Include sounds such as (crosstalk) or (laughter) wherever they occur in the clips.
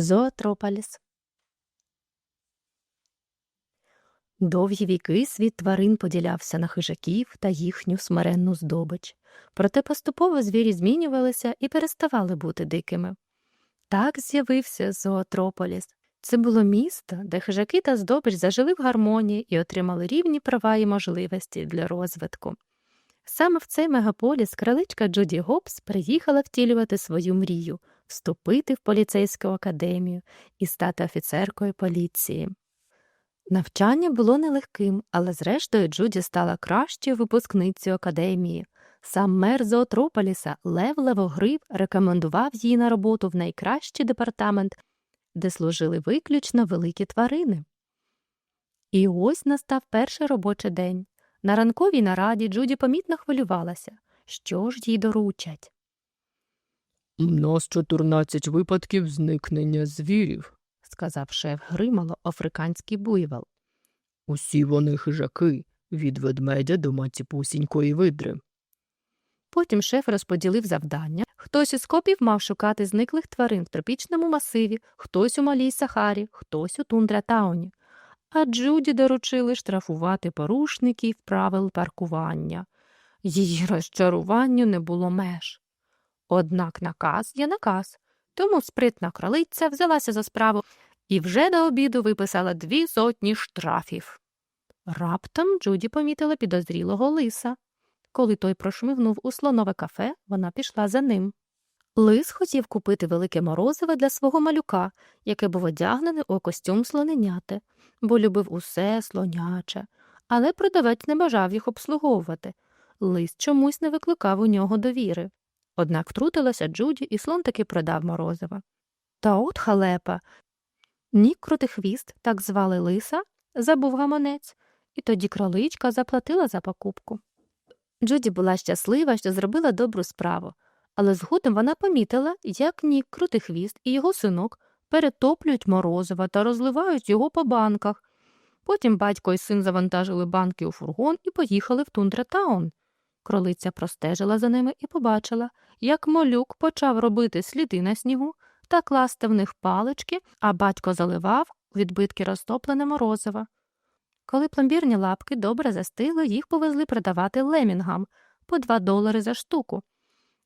Зоотрополіс Довгі віки світ тварин поділявся на хижаків та їхню смиренну здобич. Проте поступово звірі змінювалися і переставали бути дикими. Так з'явився зоотрополіс. Це було місто, де хижаки та здобич зажили в гармонії і отримали рівні права і можливості для розвитку. Саме в цей мегаполіс краличка Джуді Гобс приїхала втілювати свою мрію вступити в поліцейську академію і стати офіцеркою поліції. Навчання було нелегким, але зрештою Джуді стала кращою випускницею академії. Сам мер Зоотрополіса Лев Левогрив рекомендував її на роботу в найкращий департамент, де служили виключно великі тварини. І ось настав перший робочий день. На ранковій нараді Джуді помітно хвилювалася. Що ж їй доручать? У нас 14 випадків зникнення звірів. сказав шеф Гримало африканський буйвол. Усі вони хижаки, від ведмедя до маціпусінької видри. Потім шеф розподілив завдання. Хтось із копів мав шукати зниклих тварин в тропічному масиві, хтось у малій Сахарі, хтось у Тундра-Тауні. А Джуді доручили штрафувати порушників правил паркування. Її розчаруванню не було меж. Однак наказ є наказ, тому спритна кролиця взялася за справу і вже до обіду виписала дві сотні штрафів. Раптом Джуді помітила підозрілого лиса. Коли той прошмигнув у слонове кафе, вона пішла за ним. Лис хотів купити велике морозиво для свого малюка, яке був одягнене у костюм слоненяти, бо любив усе слоняче, але продавець не бажав їх обслуговувати. Лис чомусь не викликав у нього довіри. Однак втрутилася Джуді, і слон таки продав морозиво. Та от халепа. Нік Крутихвіст, так звали лиса, забув гаманець, і тоді кроличка заплатила за покупку. Джуді була щаслива, що зробила добру справу, але згодом вона помітила, як Нік Крутихвіст і його синок перетоплюють морозиво та розливають його по банках. Потім батько і син завантажили банки у фургон і поїхали в Тундратаун. Кролиця простежила за ними і побачила, як малюк почав робити сліди на снігу та класти в них палички, а батько заливав відбитки розтоплене морозива. Коли пломбірні лапки добре застигли, їх повезли продавати лемінгам по два долари за штуку.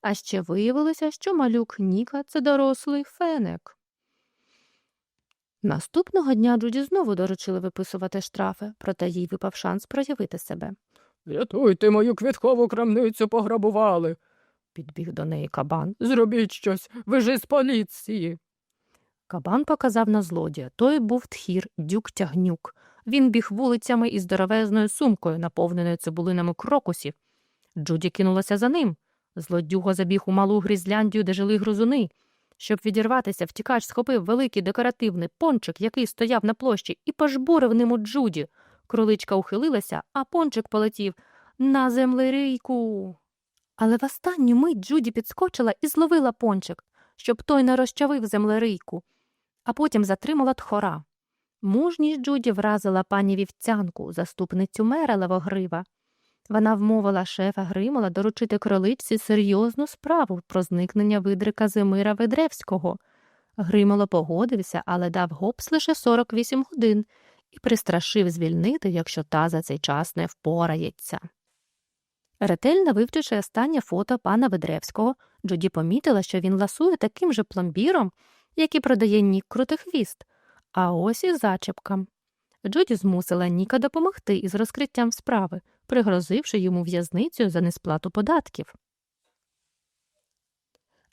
А ще виявилося, що малюк Ніка це дорослий феник. Наступного дня Джуді знову доручили виписувати штрафи, проте їй випав шанс проявити себе. Рятуйте, мою квіткову крамницю пограбували. Підбіг до неї кабан. Зробіть щось, ви ж із поліції. Кабан показав на злодія. Той був тхір, дюк тягнюк. Він біг вулицями із здоровезною сумкою, наповненою цибулинами крокусів. Джуді кинулася за ним. Злодюга забіг у малу грізляндію, де жили грузуни. Щоб відірватися, втікач схопив великий декоративний пончик, який стояв на площі, і пожбурив ним у Джуді. Кроличка ухилилася, а пончик полетів на землерийку. Але в останню мить Джуді підскочила і зловила пончик, щоб той не розчавив землерийку, а потім затримала тхора. Мужність Джуді вразила пані вівцянку, заступницю мера Левогрива. Вона вмовила шефа Гримола доручити кроличці серйозну справу про зникнення видри Казимира Ведревського. Гримоло погодився, але дав гопс лише 48 годин і пристрашив звільнити, якщо та за цей час не впорається. Ретельно вивчивши останнє фото пана Ведревського, Джуді помітила, що він ласує таким же пломбіром, який продає Нік Крутихвіст, а ось і зачепка. Джуді змусила Ніка допомогти із розкриттям справи, пригрозивши йому в'язницю за несплату податків.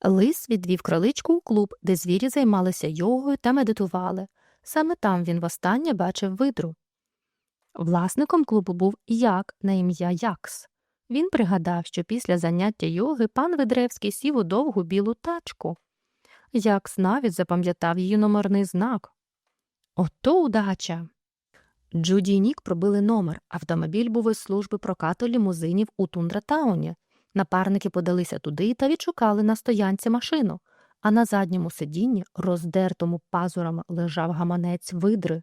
Лис відвів кроличку у клуб, де звірі займалися йогою та медитували. Саме там він востаннє бачив видру. Власником клубу був Як на ім'я Якс. Він пригадав, що після заняття йоги пан Ведревський сів у довгу білу тачку. Якс навіть запам'ятав її номерний знак. Ото удача. Джуді і Нік пробили номер. Автомобіль був із служби прокату лімузинів у Тундратауні. Напарники подалися туди та відшукали на стоянці машину, а на задньому сидінні, роздертому пазурами, лежав гаманець видри.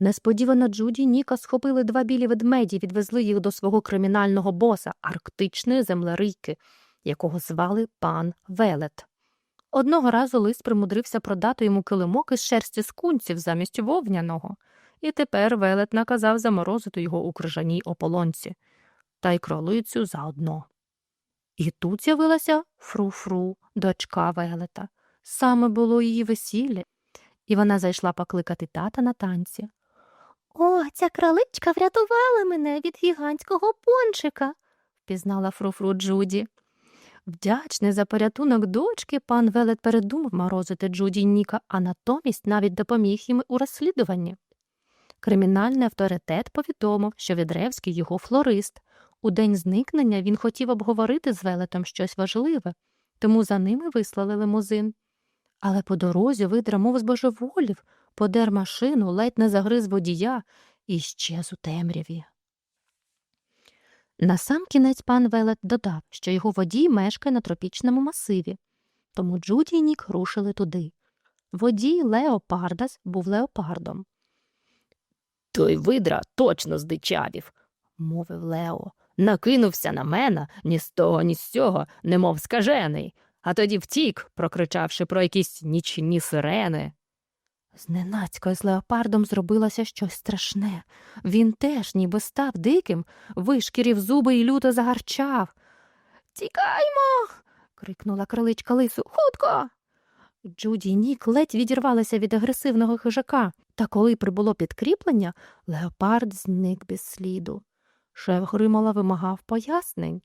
Несподівано Джуді Ніка схопили два білі ведмеді відвезли їх до свого кримінального боса, арктичної землерийки, якого звали пан Велет. Одного разу лис примудрився продати йому килимок із шерсті скунців замість вовняного, і тепер велет наказав заморозити його у крижаній ополонці, та й кролицю заодно. І тут з'явилася фру-фру, дочка велета. Саме було її весілля, і вона зайшла покликати тата на танці. О, ця кроличка врятувала мене від гігантського пончика, впізнала фруфру Джуді. Вдячний за порятунок дочки, пан Велет передумав морозити Джуді Ніка, а натомість навіть допоміг їм у розслідуванні. Кримінальний авторитет повідомив, що Відревський його флорист. У день зникнення він хотів обговорити з Велетом щось важливе, тому за ними вислали лимузин. Але по дорозі видра, мов збожеволів, подер машину, ледь не загриз водія і щез у темряві. Насамкінець пан Велет додав, що його водій мешкає на тропічному масиві, тому Джуді і Нік рушили туди. Водій Лео Пардас був леопардом. Той видра точно здичавів, мовив Лео. Накинувся на мене ні з того, ні з цього, немов скажений, а тоді втік, прокричавши про якісь нічні сирени. Зненацько з леопардом зробилося щось страшне. Він теж, ніби став диким, вишкірів зуби і люто загарчав. Тікаймо. крикнула криличка лису. Хутко. Джуді й Нік ледь відірвалися від агресивного хижака, та коли прибуло підкріплення, леопард зник без сліду. Шеф Гримала вимагав пояснень.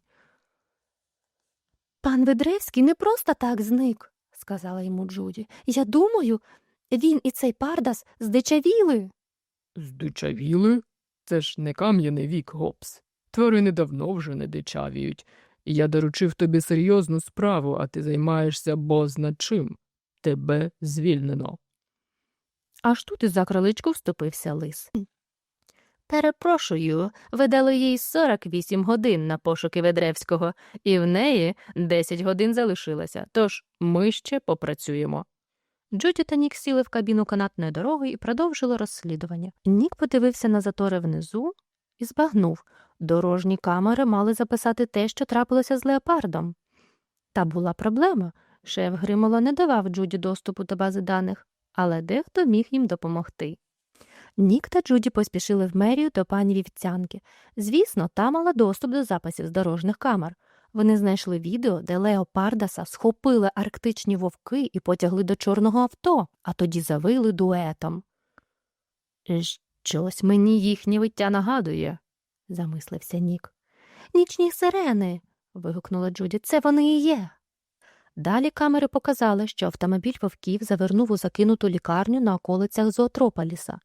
Пан Ведревський не просто так зник, сказала йому Джуді. Я думаю, він і цей пардас здичавіли. Здичавіли? Це ж не кам'яний вік, Гопс. Тварини давно вже не дичавіють. Я доручив тобі серйозну справу, а ти займаєшся бозна чим. Тебе звільнено. Аж тут із за криличку вступився лис. Перепрошую, ви дали їй 48 годин на пошуки Ведревського, і в неї 10 годин залишилося, тож ми ще попрацюємо. Джуді та Нік сіли в кабіну канатної дороги і продовжили розслідування. Нік подивився на затори внизу і збагнув. Дорожні камери мали записати те, що трапилося з леопардом. Та була проблема. Шеф Гримоло не давав Джуді доступу до бази даних, але дехто міг їм допомогти. Нік та Джуді поспішили в мерію до пані вівцянки. Звісно, та мала доступ до записів з дорожніх камер. Вони знайшли відео, де Лео Пардаса схопили арктичні вовки і потягли до чорного авто, а тоді завили дуетом. Щось мені їхнє виття нагадує, замислився Нік. Нічні сирени. вигукнула Джуді. Це вони і є. Далі камери показали, що автомобіль вовків завернув у закинуту лікарню на околицях Зоотрополіса.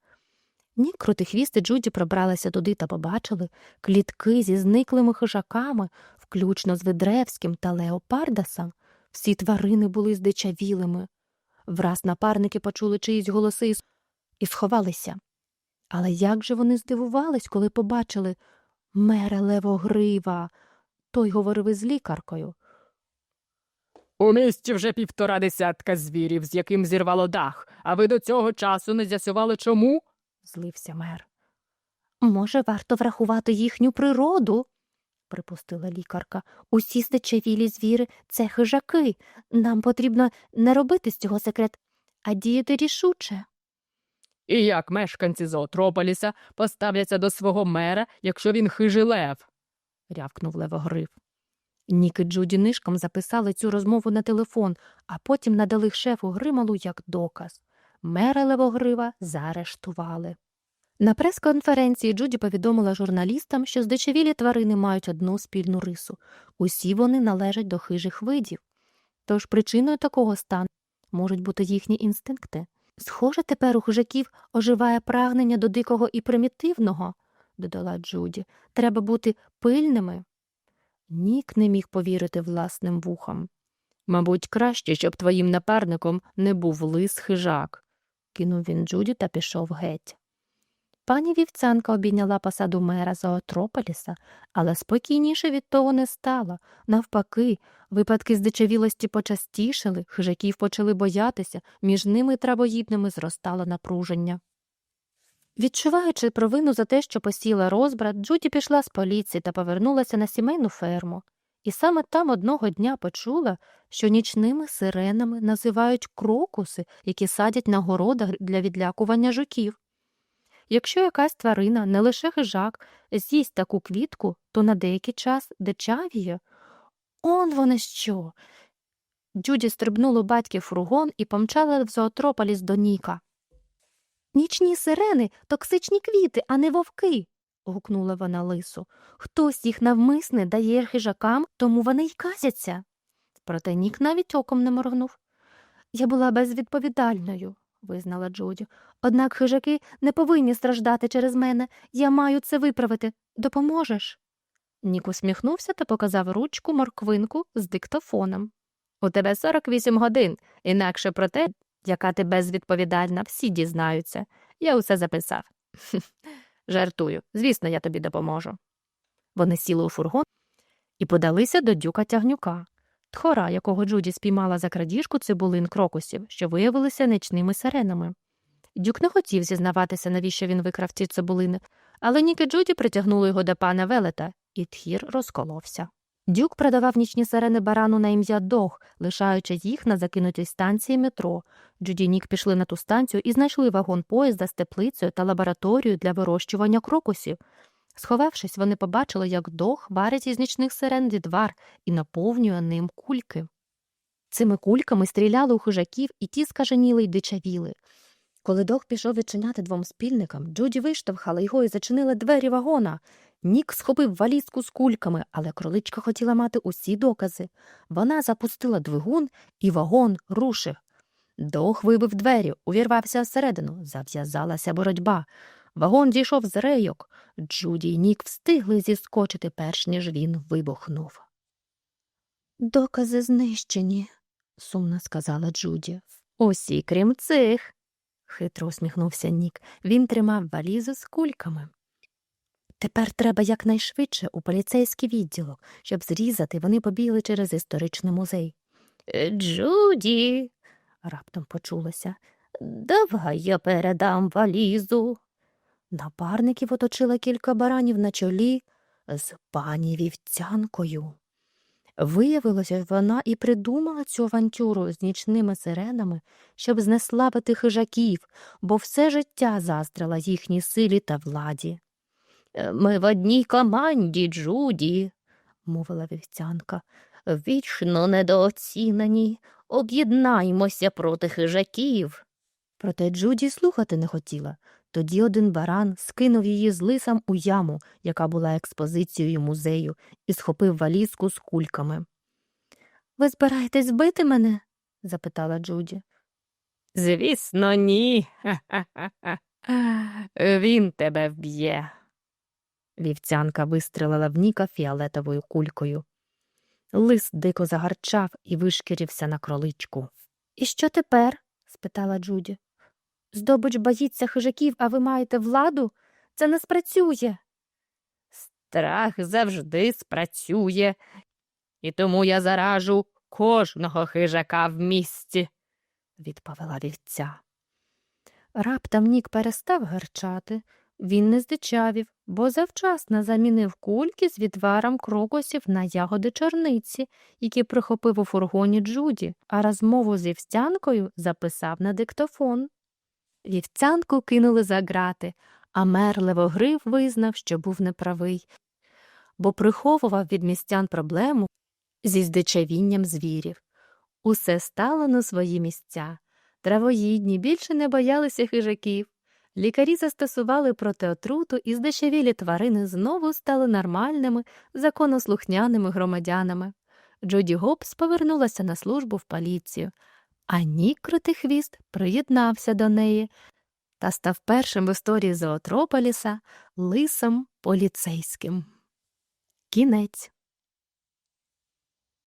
Нік крутихвісти Джуді пробралися туди та побачили клітки зі зниклими хижаками, включно з Ведревським та Леопардасом. Всі тварини були здичавілими. Враз напарники почули чиїсь голоси і і сховалися. Але як же вони здивувались, коли побачили мера Левогрива. Той говорив із лікаркою. У місті вже півтора десятка звірів, з яким зірвало дах, а ви до цього часу не з'ясували чому? Злився мер. Може, варто врахувати їхню природу, припустила лікарка. Усі здичавілі звіри це хижаки. Нам потрібно не робити з цього секрет, а діяти рішуче. І як мешканці Зоотрополіса поставляться до свого мера, якщо він хижий лев? рявкнув левогрив. Нік і Джуді нишком записали цю розмову на телефон, а потім надали шефу Грималу як доказ. Мера Левогрива заарештували. На прес-конференції Джуді повідомила журналістам, що здичавілі тварини мають одну спільну рису. Усі вони належать до хижих видів. Тож причиною такого стану можуть бути їхні інстинкти. Схоже, тепер у хижаків оживає прагнення до дикого і примітивного, додала Джуді. Треба бути пильними. Нік не міг повірити власним вухам. Мабуть, краще, щоб твоїм напарником не був лис хижак, кинув він Джуді та пішов геть. Пані вівцянка обійняла посаду мера Зоотрополіса, але спокійніше від того не стало. Навпаки, випадки здичавілості почастішали, хижаків почали боятися, між ними травоїдними зростало напруження. Відчуваючи провину за те, що посіла розбрат, Джуді пішла з поліції та повернулася на сімейну ферму. І саме там одного дня почула, що нічними сиренами називають крокуси, які садять на городах для відлякування жуків. Якщо якась тварина, не лише хижак, з'їсть таку квітку, то на деякий час дичавіє. Он вони що. Джуді стрибнула батьків фургон і помчала в зоотрополіс до Ніка. Нічні сирени токсичні квіти, а не вовки. Гукнула вона лису. Хтось їх навмисне дає хижакам, тому вони й казяться. Проте Нік навіть оком не моргнув. Я була безвідповідальною, визнала Джуді. Однак хижаки не повинні страждати через мене. Я маю це виправити. Допоможеш? Нік усміхнувся та показав ручку морквинку з диктофоном. У тебе 48 годин, інакше про те, яка ти безвідповідальна, всі дізнаються. Я усе записав. (laughs) Жартую, звісно, я тобі допоможу. Вони сіли у фургон і подалися до дюка тягнюка, тхора, якого Джуді спіймала за крадіжку цибулин крокусів, що виявилися нічними сиренами. Дюк не хотів зізнаватися, навіщо він викрав ці цибулини, але Нік і Джуді притягнули його до пана Велета, і тхір розколовся. Дюк продавав нічні сирени барану на ім'я Дог, лишаючи їх на закинутій станції метро. Джуді Нік пішли на ту станцію і знайшли вагон поїзда з теплицею та лабораторією для вирощування крокусів. Сховавшись, вони побачили, як Дог варить із нічних сирен відвар і наповнює ним кульки. Цими кульками стріляли у хижаків, і ті скаженіли й дичавіли. Коли Дог пішов відчиняти двом спільникам, Джуді виштовхала його і зачинила двері вагона. Нік схопив валізку з кульками, але кроличка хотіла мати усі докази. Вона запустила двигун, і вагон рушив. Дог вибив двері, увірвався всередину, зав'язалася боротьба. Вагон дійшов з рейок. Джуді й Нік встигли зіскочити, перш ніж він вибухнув. Докази знищені, сумно сказала Джуді. Усі, крім цих, хитро усміхнувся Нік. Він тримав валізу з кульками. Тепер треба якнайшвидше у поліцейський відділок, щоб зрізати, вони побігли через історичний музей. «Е, Джуді, раптом почулося, давай я передам валізу. Напарників оточила кілька баранів на чолі з пані вівцянкою. Виявилося, вона і придумала цю авантюру з нічними сиренами, щоб знеславити хижаків, бо все життя заздрила їхній силі та владі. «Е, Ми в одній команді, Джуді, мовила вівцянка, вічно недооцінені, об'єднаймося проти хижаків. Проте Джуді слухати не хотіла. Тоді один баран скинув її з лисам у яму, яка була експозицією музею, і схопив валізку з кульками. Ви збираєтесь бити мене? запитала Джуді. Звісно, ні. Ха ха. Він тебе вб'є. Вівцянка вистрелила в Ніка фіолетовою кулькою. Лис дико загарчав і вишкірився на кроличку. І що тепер? спитала Джуді. Здобич боїться хижаків, а ви маєте владу? Це не спрацює. Страх завжди спрацює, і тому я заражу кожного хижака в місті, відповіла вівця. Раптом Нік перестав гарчати. Він не здичавів, бо завчасно замінив кульки з відваром крокосів на ягоди чорниці, які прихопив у фургоні Джуді, а розмову з вівстянкою записав на диктофон. Вівцянку кинули за грати, а мер Левогрив визнав, що був неправий, бо приховував від містян проблему зі здичавінням звірів. Усе стало на свої місця. Травоїдні більше не боялися хижаків. Лікарі застосували протиотруту, і здешевілі тварини знову стали нормальними, законослухняними громадянами. Джоді Гобс повернулася на службу в поліцію, а Нік Крутихвіст приєднався до неї та став першим в історії Зоотрополіса лисом поліцейським. Кінець